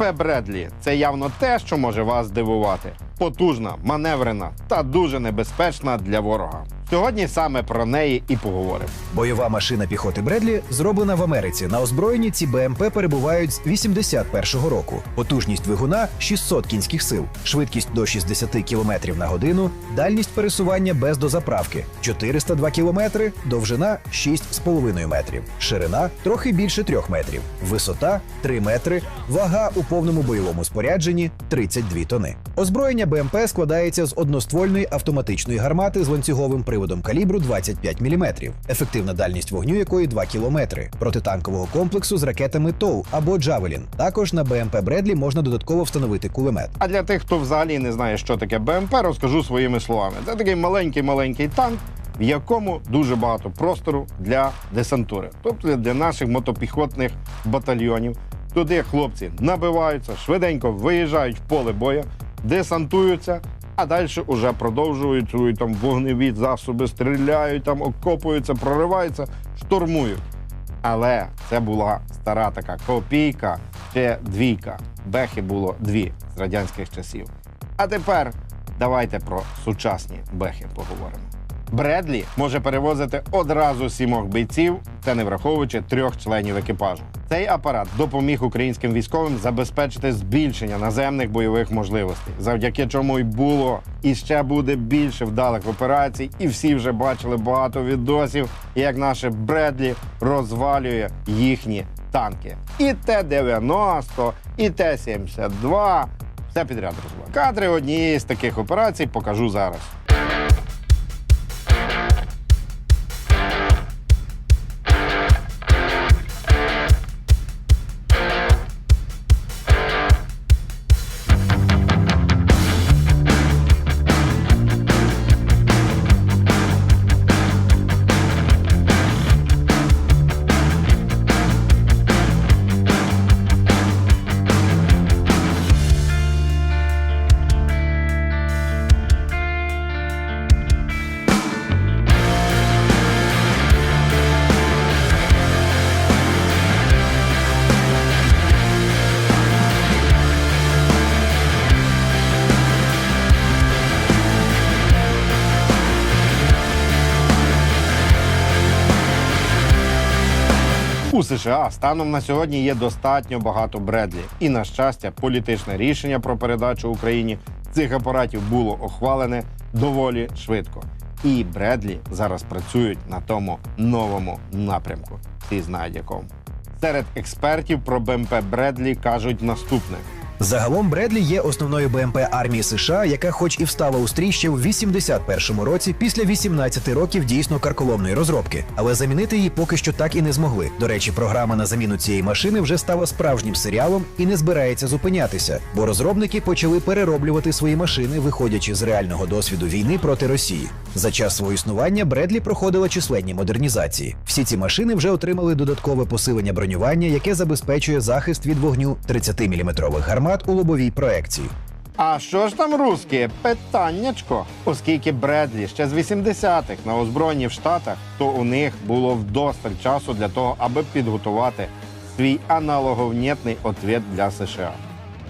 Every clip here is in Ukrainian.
БМП Бредлі це явно те, що може вас здивувати. Потужна, маневрена та дуже небезпечна для ворога. Сьогодні саме про неї і поговоримо. Бойова машина піхоти Бредлі зроблена в Америці. На озброєнні ці БМП перебувають з 81-го року. Потужність двигуна 600 кінських сил, швидкість до 60 км на годину, дальність пересування без дозаправки 402 км, довжина 6,5 метрів, ширина трохи більше 3 метрів, висота 3 метри, вага у повному бойовому спорядженні 32 тони. Озброєння БМП складається з одноствольної автоматичної гармати з ланцюговим приводом калібру 25 мм, ефективна дальність вогню якої 2 км, протитанкового комплексу з ракетами ТОУ або Джавелін. Також на БМП Бредлі можна додатково встановити кулемет. А для тих, хто взагалі не знає, що таке БМП, розкажу своїми словами. Це такий маленький-маленький танк, в якому дуже багато простору для десантури, тобто для наших мотопіхотних батальйонів. Туди хлопці набиваються, швиденько виїжджають в поле бою, десантуються, а далі вже продовжують свої там вогневі засоби, стріляють, там окопуються, прориваються, штурмують. Але це була стара така копійка ще двійка. Бехи було дві з радянських часів. А тепер давайте про сучасні бехи поговоримо. Бредлі може перевозити одразу сімох бійців, це не враховуючи трьох членів екіпажу. Цей апарат допоміг українським військовим забезпечити збільшення наземних бойових можливостей, завдяки чому й було і ще буде більше вдалих операцій. І всі вже бачили багато відосів, як наше Бредлі розвалює їхні танки. І Т-90, і Т-72. Все підряд розвалює. Кадри однієї з таких операцій покажу зараз. У США станом на сьогодні є достатньо багато Бредлі. І, на щастя, політичне рішення про передачу Україні цих апаратів було ухвалене доволі швидко. І Бредлі зараз працюють на тому новому напрямку. Всі знають якому. Серед експертів про БМП Бредлі кажуть наступне: Загалом Бредлі є основною БМП армії США, яка, хоч і встала у стрій ще в 81-му році, після 18 років дійсно карколомної розробки, але замінити її поки що так і не змогли. До речі, програма на заміну цієї машини вже стала справжнім серіалом і не збирається зупинятися, бо розробники почали перероблювати свої машини, виходячи з реального досвіду війни проти Росії. За час свого існування Бредлі проходила численні модернізації. Всі ці машини вже отримали додаткове посилення бронювання, яке забезпечує захист від вогню 30-мм гармат у лобовій проекції. А що ж там русські? Питаннячко. Оскільки Бредлі ще з 80-х на озброєнні в Штатах, то у них було вдосталь часу для того, аби підготувати свій аналоговнєтний ответ для США.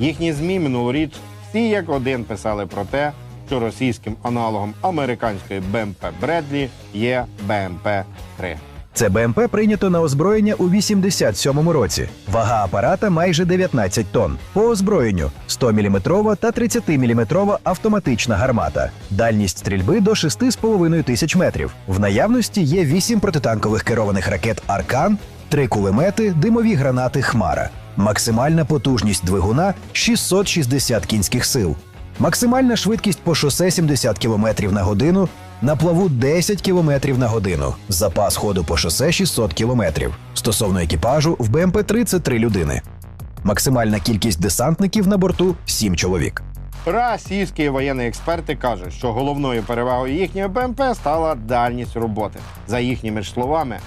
Їхні ЗМІ минулоріч всі як один писали про те, що російським аналогом американської БМП Бредлі є БМП-3. Це БМП прийнято на озброєння у 87-му році. Вага апарата майже 19 тонн. По озброєнню 100-мм та 30-мм автоматична гармата. Дальність стрільби до 6,5 тисяч метрів. В наявності є 8 протитанкових керованих ракет Аркан, 3 кулемети, димові гранати Хмара. Максимальна потужність двигуна 660 кінських сил. Максимальна швидкість по шосе 70 км на годину, на плаву 10 км на годину. Запас ходу по шосе 600 км. Стосовно екіпажу, в БМП-3 це 3 людини. Максимальна кількість десантників на борту 7 чоловік. Російські воєнні експерти кажуть, що головною перевагою їхньої БМП стала дальність роботи. За їхніми ж словами,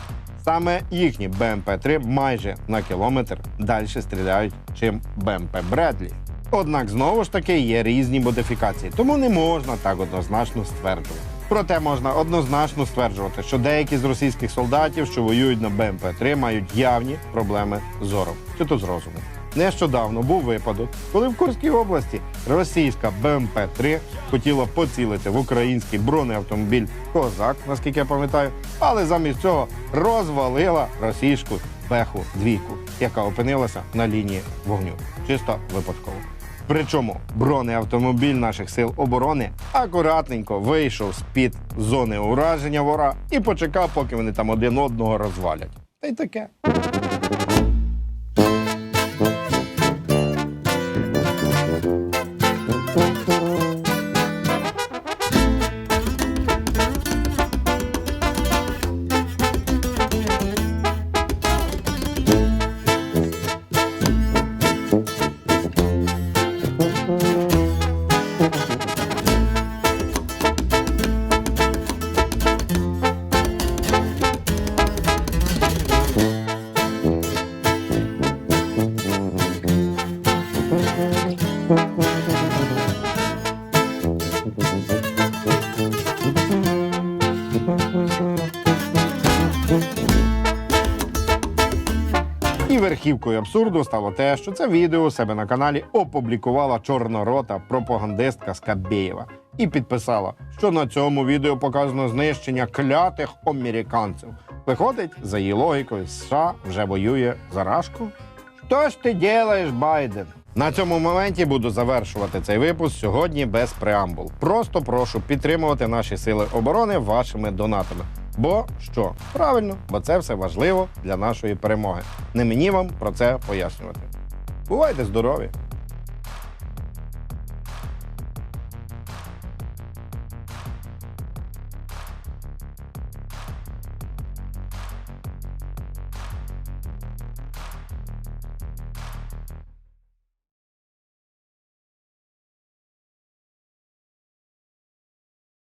саме їхні БМП-3 майже на кілометр далі стріляють, чим БМП Бредлі. Однак знову ж таки є різні модифікації, тому не можна так однозначно стверджувати. Проте можна однозначно стверджувати, що деякі з російських солдатів, що воюють на БМП-3, мають явні проблеми з зором чи то з розумом. Нещодавно був випадок, коли в Курській області російська БМП-3 хотіла поцілити в український бронеавтомобіль Козак, наскільки я пам'ятаю, але замість цього розвалила російську беху двійку, яка опинилася на лінії вогню. Чисто випадково. Причому бронеавтомобіль наших сил оборони акуратненько вийшов з-під зони ураження вора і почекав, поки вони там один одного розвалять. Та й таке. І верхівкою абсурду стало те, що це відео у себе на каналі опублікувала чорнорота пропагандистка Скабєєва і підписала, що на цьому відео показано знищення клятих американців. Виходить, за її логікою, США вже воює за Рашку. Що ж ти ділаєш, Байден? На цьому моменті буду завершувати цей випуск сьогодні без преамбул. Просто прошу підтримувати наші сили оборони вашими донатами. Бо що? Правильно, бо це все важливо для нашої перемоги. Не мені вам про це пояснювати. Бувайте здорові!